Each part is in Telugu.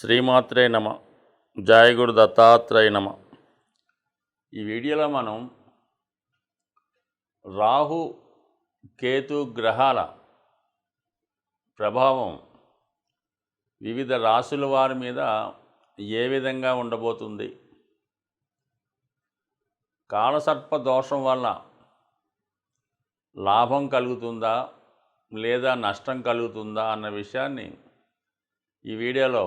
శ్రీమాత్రే నమ జాయగురు దత్తాత్రేయ నమ. ఈ వీడియోలో మనం రాహు కేతు గ్రహాల ప్రభావం వివిధ రాశుల వారి మీద ఏ విధంగా ఉండబోతుంది? కాలసర్ప దోషం వల్ల లాభం కలుగుతుందా? లేదా నష్టం కలుగుతుందా? అన్న విషయాన్ని ఈ వీడియోలో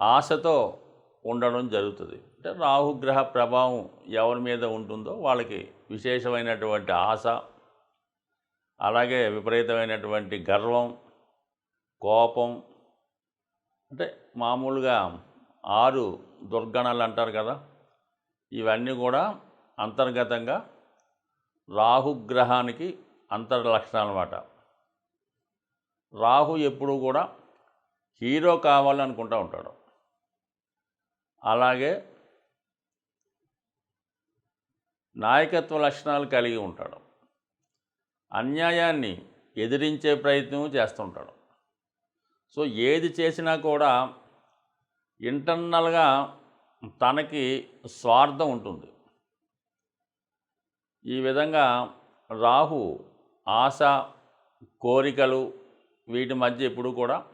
ఆశతో ఉండడం జరుగుతుంది. అంటే రాహుగ్రహ ప్రభావం ఎవరి మీద ఉంటుందో వాళ్ళకి విశేషమైనటువంటి ఆశ అలాగే విపరీతమైనటువంటి గర్వం కోపం. అంటే మామూలుగా ఆరు దుర్గణాలు అంటారు కదా ఇవన్నీ కూడా అంతర్గతంగా రాహుగ్రహానికి అంతర్లక్షణాలు అన్నమాట రాహు ఎప్పుడు కూడా హీరో కావాలనుకుంటూ ఉంటాడు. అలాగే నాయకత్వ లక్షణాలు కలిగి ఉంటాడు. అన్యాయాన్ని ఎదిరించే ప్రయత్నం చేస్తుంటాడు. సో ఏది చేసినా కూడా ఇంటర్నల్గా తనకి స్వార్థం ఉంటుంది. ఈ విధంగా రాహు ఆశ కోరికలు వీటి మధ్య ఎప్పుడు కూడా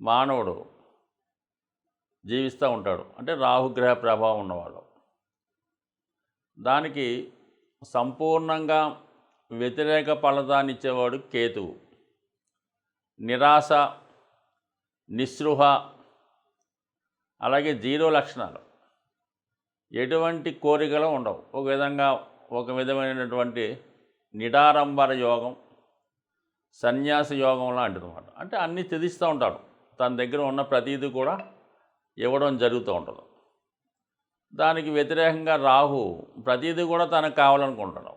మానవుడు జీవిస్తూ ఉంటాడు. అంటే రాహుగ్రహ ప్రభావం ఉన్నవాడు. దానికి సంపూర్ణంగా వ్యతిరేక ఫలితాన్ని ఇచ్చేవాడు కేతువు. నిరాశ నిస్పృహ అలాగే జీరో లక్షణాలు. ఎటువంటి కోరికలు ఉండవు. ఒక విధంగా ఒక విధమైనటువంటి నిడారంబర యోగం సన్యాస యోగం లాంటిది అనమాట అంటే అన్నీ త్యజిస్తూ ఉంటాడు. తన దగ్గర ఉన్న ప్రతీది కూడా ఇవ్వడం జరుగుతూ ఉంటుంది. దానికి వ్యతిరేకంగా రాహు ప్రతిదీ కూడా తనకు కావాలనుకుంటాడు.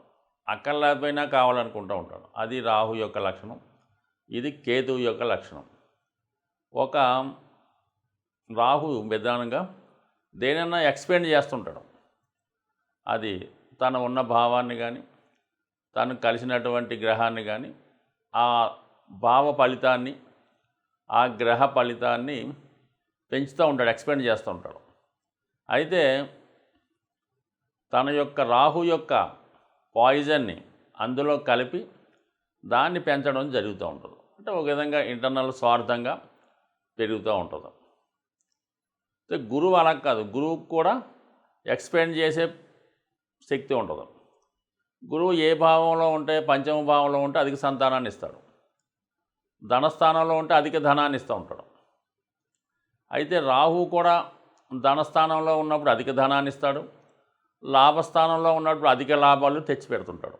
అక్కడ లేకపోయినా కావాలనుకుంటూ ఉంటాడు. అది రాహు యొక్క లక్షణం. ఇది కేతువు యొక్క లక్షణం. ఒక రాహు విధానంగా దేనైనా ఎక్స్పెండ్ చేస్తుంటాడు. అది తన ఉన్న భావాన్ని కానీ తను కలిసినటువంటి గ్రహాన్ని కానీ ఆ భావ ఫలితాన్ని ఆ గ్రహ ఫలితాన్ని పెంచుతూ ఉంటాడు ఎక్స్పెండ్ చేస్తూ ఉంటాడు. అయితే తన యొక్క రాహు యొక్క పాయిజన్ని అందులో కలిపి దాన్ని పెంచడం జరుగుతూ ఉంటుంది. అంటే ఒక విధంగా ఇంటర్నల్ స్వార్థంగా పెరుగుతూ ఉంటుంది. అయితే గురువు అలా కాదు గురువుకు కూడా ఎక్స్పెండ్ చేసే శక్తి ఉంటుంది. గురువు ఏ భావంలో ఉంటే పంచమ భావంలో ఉంటే అధిక సంతానాన్ని ఇస్తాడు. ధనస్థానంలో ఉంటే అధిక ధనాన్ని ఇస్తూ ఉంటాడు. అయితే రాహు కూడా ధనస్థానంలో ఉన్నప్పుడు అధిక ధనాన్ని ఇస్తాడు. లాభస్థానంలో ఉన్నప్పుడు అధిక లాభాలు తెచ్చి పెడుతుంటాడు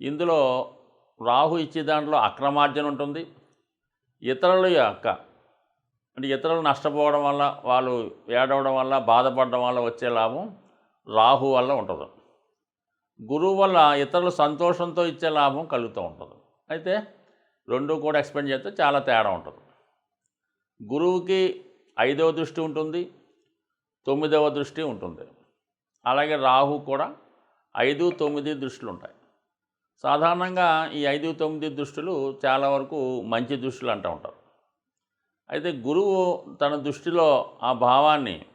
ఇందులో రాహు ఇచ్చే దాంట్లో అక్రమార్జన ఉంటుంది. ఇతరుల యొక్క అంటే ఇతరులు నష్టపోవడం వల్ల వాళ్ళు ఏడవడం వల్ల బాధపడడం వల్ల వచ్చే లాభం రాహు వల్ల ఉంటుంది. గురువు వల్ల ఇతరులు సంతోషంతో ఇచ్చే లాభం కలుగుతూ ఉంటుంది. అయితే రెండు కూడా ఎక్స్ప్లెయిన్ చేస్తే చాలా తేడా ఉంటుంది. గురువుకి ఐదవ దృష్టి ఉంటుంది తొమ్మిదవ దృష్టి ఉంటుంది. అలాగే రాహు కూడా ఐదు తొమ్మిది దృష్టిలు ఉంటాయి. సాధారణంగా ఈ ఐదు తొమ్మిది దృష్టిలు చాలా వరకు మంచి దృష్టిలు అంటూ ఉంటారు. అయితే గురువు తన దృష్టిలో ఆ భావాన్ని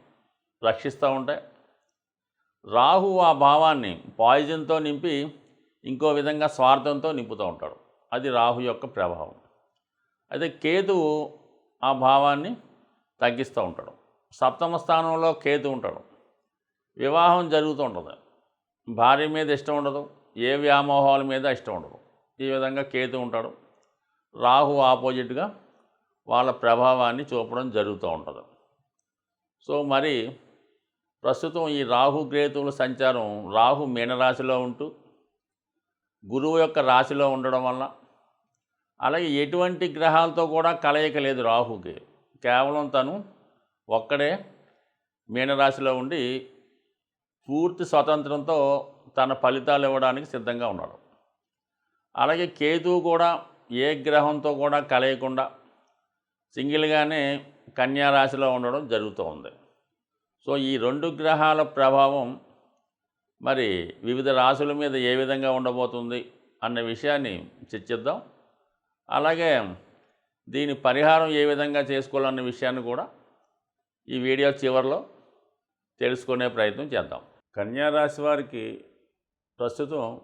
రక్షిస్తూ ఉంటాయి రాహు ఆ భావాన్ని పాయిజన్తో నింపి ఇంకో విధంగా స్వార్థంతో నింపుతూ ఉంటాడు. అది రాహు యొక్క ప్రభావం. అయితే కేతువు ఆ భావాన్ని తగ్గిస్తూ ఉంటాడు. సప్తమ స్థానంలో కేతు ఉంటాడు. వివాహం జరుగుతూ ఉంటుంది. భార్య మీద ఇష్టం ఉండదు. ఏ వ్యామోహాల మీద ఇష్టం ఉండదు. ఈ విధంగా కేతు ఉంటాడు. రాహు ఆపోజిట్గా వాళ్ళ ప్రభావాన్ని చూపడం జరుగుతూ ఉంటుంది. సో మరి ప్రస్తుతం ఈ రాహు కేతువుల సంచారం రాహు మీనరాశిలో ఉంటూ గురువు యొక్క రాశిలో ఉండడం వల్ల అలాగే ఎటువంటి గ్రహాలతో కూడా కలయిక లేదు రాహుకి. కేవలం తను ఒక్కడే మీనరాశిలో ఉండి పూర్తి స్వతంత్రంతో తన ఫలితాలు ఇవ్వడానికి సిద్ధంగా ఉన్నాడు. అలాగే కేతువు కూడా ఏ గ్రహంతో కూడా కలయకుండా సింగిల్గానే కన్యా రాశిలో ఉండడం జరుగుతూ ఉంది. సో ఈ రెండు గ్రహాల ప్రభావం మరి వివిధ రాశుల మీద ఏ విధంగా ఉండబోతుంది అన్న విషయాన్ని చర్చిద్దాం. అలాగే దీని పరిహారం ఏ విధంగా చేసుకోవాలన్న విషయాన్ని కూడా ఈ వీడియో చివరిలో తెలుసుకునే ప్రయత్నం చేద్దాం. కన్యా రాశి వారికి ప్రస్తుతం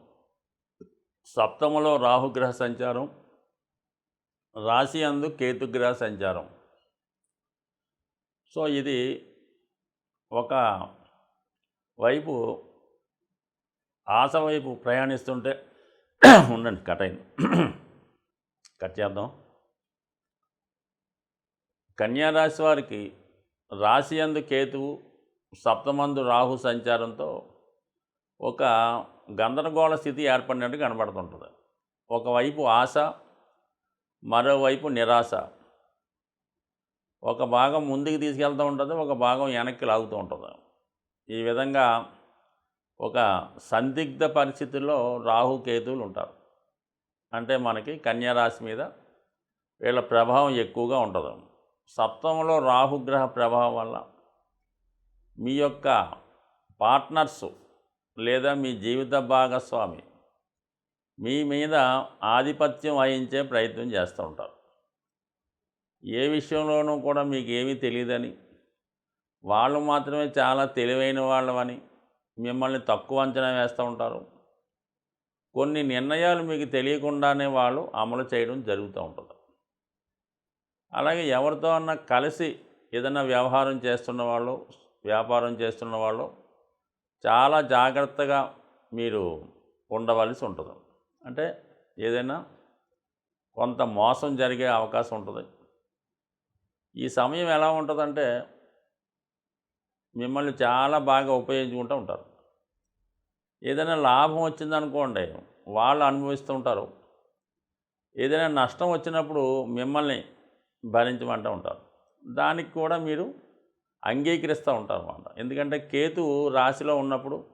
సప్తమలో రాహుగ్రహ సంచారం రాశి అందు కేతుగ్రహ సంచారం. సో ఇది ఒక వైపు ఆశ వైపు ప్రయాణిస్తుంటే ఉండండి కట్ అయింది. కట్ చేద్దాం. కన్యారాశి వారికి రాశి అందు కేతువు సప్తమందు రాహు సంచారంతో ఒక గందరగోళ స్థితి ఏర్పడినట్టు కనబడుతుంటుంది. ఒకవైపు ఆశ మరోవైపు నిరాశ. ఒక భాగం ముందుకు తీసుకెళ్తూ ఉంటుంది ఒక భాగం వెనక్కి లాగుతూ ఉంటుంది. ఈ విధంగా ఒక సందిగ్ధ పరిస్థితుల్లో రాహు కేతువులు ఉంటారు. అంటే మనకి కన్యారాశి మీద వీళ్ళ ప్రభావం ఎక్కువగా ఉంటుంది. సప్తమంలో రాహుగ్రహ ప్రభావం వల్ల మీ యొక్క పార్ట్నర్సు లేదా మీ జీవిత భాగస్వామి మీ మీద ఆధిపత్యం వహించే ప్రయత్నం చేస్తూ ఉంటారు. ఏ విషయంలోనూ కూడా మీకు ఏమీ తెలియదని వాళ్ళు మాత్రమే చాలా తెలివైన వాళ్ళమని మిమ్మల్ని తక్కువ అంచనా వేస్తూ ఉంటారు. కొన్ని నిర్ణయాలు మీకు తెలియకుండానే వాళ్ళు అమలు చేయడం జరుగుతూ ఉంటుంది. అలాగే ఎవరితో అన్నా కలిసి ఏదైనా వ్యవహారం చేస్తున్న వాళ్ళు వ్యాపారం చేస్తున్న వాళ్ళు చాలా జాగ్రత్తగా మీరు ఉండవలసి ఉంటుంది. అంటే ఏదైనా కొంత మోసం జరిగే అవకాశం ఉంటుంది. ఈ సమయం ఎలా ఉంటుందంటే మిమ్మల్ని చాలా బాగా ఉపయోగించుకుంటూ ఉంటారు. ఏదైనా లాభం వచ్చిందనుకోండి వాళ్ళు అనుభవిస్తూ ఉంటారు. ఏదైనా నష్టం వచ్చినప్పుడు మిమ్మల్ని భరించమంటూ ఉంటారు. దానికి కూడా మీరు అంగీకరిస్తూ ఉంటారు అన్నమాట. ఎందుకంటే కేతు రాశిలో ఉన్నప్పుడు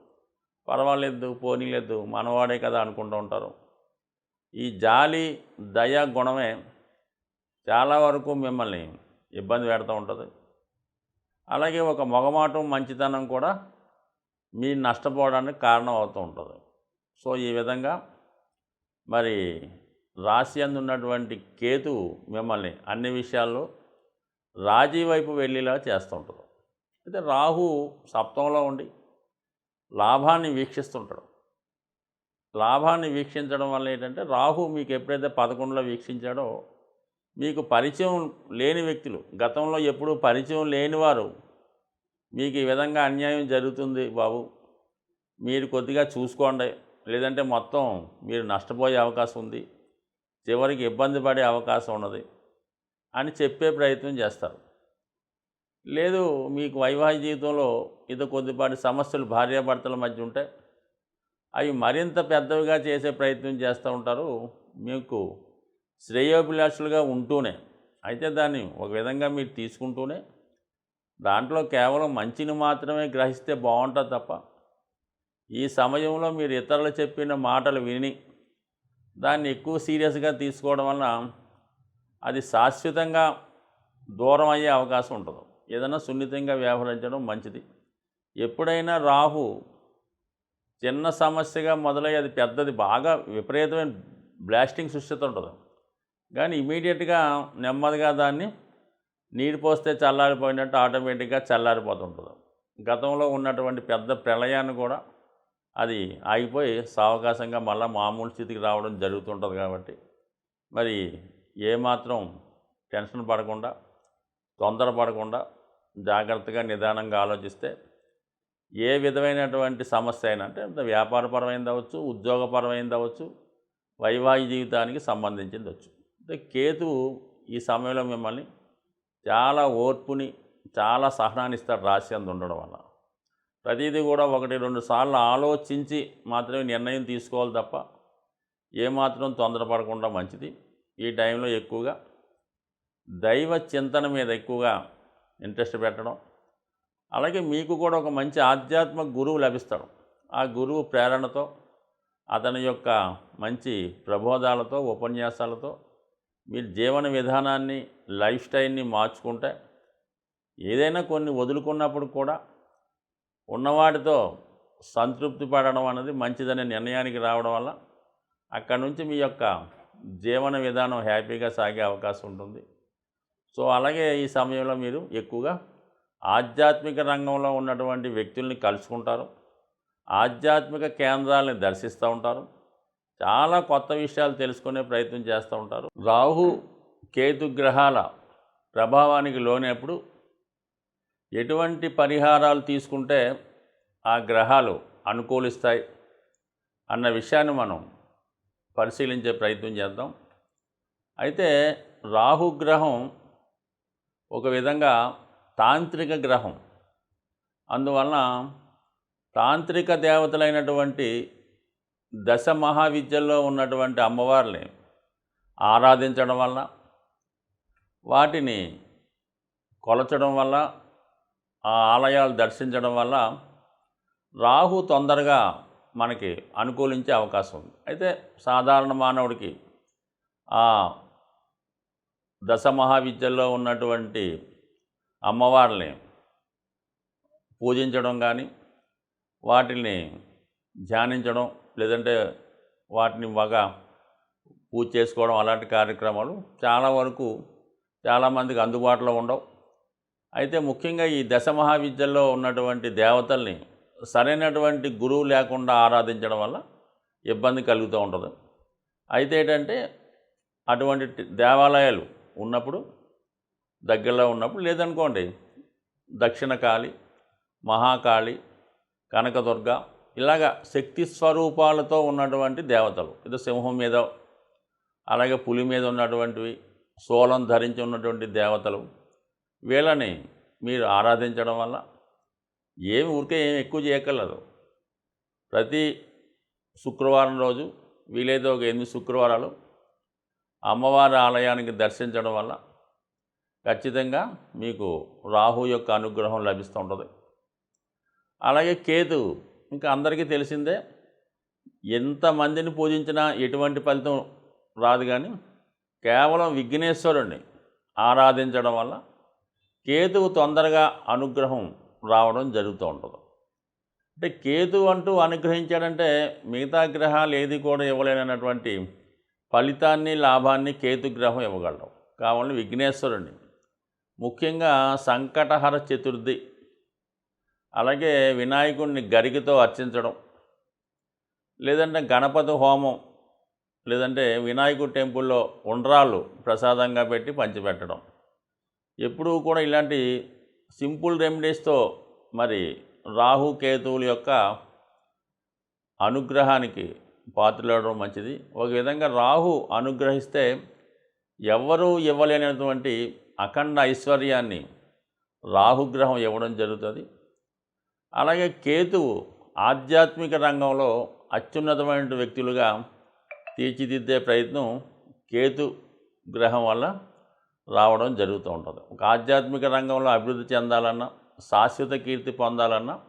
పర్వాలేదు పోనీలేదు మనవాడే కదా అనుకుంటూ ఉంటారు. ఈ జాలి దయ గుణమే చాలా వరకు మిమ్మల్ని ఇబ్బంది పెడుతూ ఉంటుంది. అలాగే ఒక మొగమాటం మంచితనం కూడా మీ నష్టపోవడానికి కారణం అవుతూ ఉంటుంది. సో ఈ విధంగా మరి రాశి అందున్నటువంటి కేతు మిమ్మల్ని అన్ని విషయాల్లో రాజీ వైపు వెళ్ళేలా చేస్తుంటాడు అయితే రాహు సప్తంలో ఉండి లాభాన్ని వీక్షిస్తుంటాడు. లాభాన్ని వీక్షించడం వల్ల ఏంటంటే రాహు మీకు ఎప్పుడైతే పదకొండులో వీక్షించాడో మీకు పరిచయం లేని వ్యక్తులు గతంలో ఎప్పుడూ పరిచయం లేనివారు మీకు ఈ విధంగా అన్యాయం జరుగుతుంది బాబు. మీరు కొద్దిగా చూసుకోండి. లేదంటే మొత్తం మీరు నష్టపోయే అవకాశం ఉంది. చివరికి ఇబ్బంది పడే అవకాశం ఉన్నది అని చెప్పే ప్రయత్నం చేస్తారు. లేదు మీకు వైవాహిక జీవితంలో ఇది కొద్దిపాటి సమస్యలు భార్యాభర్తల మధ్య ఉంటాయి అవి మరింత పెద్దవిగా చేసే ప్రయత్నం చేస్తూ ఉంటారు. మీకు శ్రేయోభిలాషులుగా ఉంటూనే అయితే దాన్ని ఒక విధంగా మీరు తీసుకుంటూనే దాంట్లో కేవలం మంచిని మాత్రమే గ్రహిస్తే బాగుంటుంది తప్ప ఈ సమయంలో మీరు ఇతరులు చెప్పిన మాటలు విని దాన్ని ఎక్కువ సీరియస్గా తీసుకోవడం వలన అది శాశ్వతంగా దూరం అయ్యే అవకాశం ఉంటుంది ఏదైనా సున్నితంగా వ్యవహరించడం మంచిది. ఎప్పుడైనా రాహు చిన్న సమస్యగా మొదలై అది పెద్దది బాగా విపరీతమైన బ్లాస్టింగ్ సృష్టిత ఉంటుంది. కానీ ఇమీడియట్గా నెమ్మదిగా దాన్ని నీరు పోస్తే చల్లారిపోయినట్టు ఆటోమేటిక్గా చల్లారిపోతుంటుంది. గతంలో ఉన్నటువంటి పెద్ద ప్రళయాన్ని కూడా అది ఆగిపోయి సావకాశంగా మళ్ళీ మామూలు స్థితికి రావడం జరుగుతుంటుంది కాబట్టి. మరి ఏమాత్రం టెన్షన్ పడకుండా తొందరపడకుండా జాగ్రత్తగా నిదానంగా ఆలోచిస్తే ఏ విధమైనటువంటి సమస్య అయినా అంటే వ్యాపారపరమైనది అవ్వచ్చు ఉద్యోగపరమైనది అవ్వచ్చు వైవాహిక జీవితానికి సంబంధించింది వచ్చు అంటే కేతువు ఈ సమయంలో మిమ్మల్ని చాలా ఓర్పుని చాలా సహనాన్ని ఇస్తాడు రాశి అందు ఉండడం వల్ల. ప్రతిదీ కూడా ఒకటి రెండు సార్లు ఆలోచించి మాత్రమే నిర్ణయం తీసుకోవాలి తప్ప ఏమాత్రం తొందరపడకుండా మంచిది. ఈ టైంలో ఎక్కువగా దైవ చింతన మీద ఎక్కువగా ఇంట్రెస్ట్ పెట్టడం. అలాగే మీకు కూడా ఒక మంచి ఆధ్యాత్మిక గురువు లభిస్తాడు. ఆ గురువు ప్రేరణతో అతని యొక్క మంచి ప్రబోధాలతో ఉపన్యాసాలతో మీరు జీవన విధానాన్ని లైఫ్ స్టైల్ని మార్చుకుంటే ఏదైనా కొన్ని వదులుకున్నప్పుడు కూడా ఉన్నవాటితో సంతృప్తి పడడం అనేది మంచిదనే నిర్ణయానికి రావడం వల్ల అక్కడి నుంచి మీ యొక్క జీవన విధానం హ్యాపీగా సాగే అవకాశం ఉంటుంది. సో అలాగే ఈ సమయంలో మీరు ఎక్కువగా ఆధ్యాత్మిక రంగంలో ఉన్నటువంటి వ్యక్తుల్ని కలుసుకుంటారు. ఆధ్యాత్మిక కేంద్రాలని దర్శిస్తూ ఉంటారు. చాలా కొత్త విషయాలు తెలుసుకునే ప్రయత్నం చేస్తూ ఉంటారు. రాహు కేతు గ్రహాల ప్రభావానికి లోనప్పుడు ఎటువంటి పరిహారాలు తీసుకుంటే ఆ గ్రహాలు అనుకూలిస్తాయి అన్న విషయాన్ని మనం పరిశీలించే ప్రయత్నం చేద్దాం. అయితే రాహుగ్రహం ఒక విధంగా తాంత్రిక గ్రహం. అందువలన తాంత్రిక దేవతలైనటువంటి దశ మహావిద్యల్లో ఉన్నటువంటి అమ్మవారిని ఆరాధించడం వల్ల వాటిని కొలచడం వల్ల ఆ ఆలయాలు దర్శించడం వల్ల రాహు తొందరగా మనకి అనుకూలించే అవకాశం ఉంది. అయితే సాధారణ మానవుడికి ఆ దశ మహావిద్యల్లో ఉన్నటువంటి అమ్మవారిని పూజించడం కానీ వాటిని ధ్యానించడం లేదంటే వాటిని బాగా పూజ చేసుకోవడం అలాంటి కార్యక్రమాలు చాలా వరకు చాలామందికి అందుబాటులో ఉండవు. అయితే ముఖ్యంగా ఈ దశ మహావిద్యల్లో ఉన్నటువంటి దేవతల్ని సరైనటువంటి గురువు లేకుండా ఆరాధించడం వల్ల ఇబ్బంది కలుగుతూ ఉంటుంది. అయితే ఏంటంటే అటువంటి దేవాలయాలు ఉన్నప్పుడు దగ్గరలో ఉన్నప్పుడు లేదనుకోండి దక్షిణ కాళి మహాకాళి కనకదుర్గ ఇలాగ శక్తి స్వరూపాలతో ఉన్నటువంటి దేవతలు. ఇది సింహం మీద అలాగే పులి మీద ఉన్నటువంటివి సోలం ధరించి ఉన్నటువంటి దేవతలు వీళ్ళని మీరు ఆరాధించడం వల్ల ఏమి ఊరికే ఏమి ఎక్కువ చేయక్కర్లేదు. ప్రతి శుక్రవారం రోజు వీలైతే ఒక ఎనిమిది శుక్రవారాలు అమ్మవారి ఆలయానికి దర్శించడం వల్ల ఖచ్చితంగా మీకు రాహు యొక్క అనుగ్రహం లభిస్తూ ఉంటుంది. అలాగే కేతు ఇంకా అందరికీ తెలిసిందే ఎంతమందిని పూజించినా ఎటువంటి ఫలితం రాదు కానీ కేవలం విఘ్నేశ్వరుణ్ణి ఆరాధించడం వల్ల కేతువు తొందరగా అనుగ్రహం రావడం జరుగుతూ ఉంటుంది. అంటే కేతు అంటూ అనుగ్రహించాడంటే మిగతా గ్రహాలు ఏది కూడా ఇవ్వలేనటువంటి ఫలితాన్ని లాభాన్ని కేతు గ్రహం ఇవ్వగలడం. కావాలని విఘ్నేశ్వరుణ్ణి. ముఖ్యంగా సంకటహర చతుర్థి. అలాగే వినాయకుడిని గరికతో అర్చించడం. లేదంటే గణపతి హోమం. లేదంటే వినాయకుడి టెంపుల్లో ఉండ్రాళ్ళు ప్రసాదంగా పెట్టి పంచిపెట్టడం. ఎప్పుడూ కూడా ఇలాంటి సింపుల్ రెమెడీస్తో మరి రాహు కేతువుల యొక్క అనుగ్రహానికి పాత్రలవడం మంచిది. ఒక విధంగా రాహు అనుగ్రహిస్తే ఎవ్వరూ ఇవ్వలేనటువంటి అఖండ ఐశ్వర్యాన్ని రాహుగ్రహం ఇవ్వడం జరుగుతుంది. అలాగే కేతువు ఆధ్యాత్మిక రంగంలో అత్యున్నతమైన వ్యక్తులుగా తీర్చిదిద్దే ప్రయత్నం కేతు గ్రహం వల్ల రావడం జరుగుతూ ఉంటుంది. ఒక ఆధ్యాత్మిక రంగంలో అభివృద్ధి చెందాలన్నా శాశ్వత కీర్తి పొందాలన్నా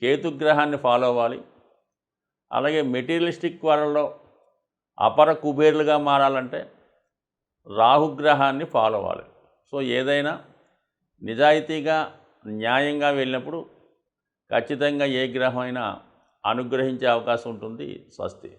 కేతుగ్రహాన్ని ఫాలో అవ్వాలి. అలాగే మెటీరియలిస్టిక్ వరల్డ్లో అపర కుబేర్లుగా మారాలంటే రాహుగ్రహాన్ని ఫాలో అవ్వాలి. సో ఏదైనా నిజాయితీగా న్యాయంగా వెళ్ళినప్పుడు ఖచ్చితంగా ఏ గ్రహం అయినా అనుగ్రహించే అవకాశం ఉంటుంది స్వస్తి.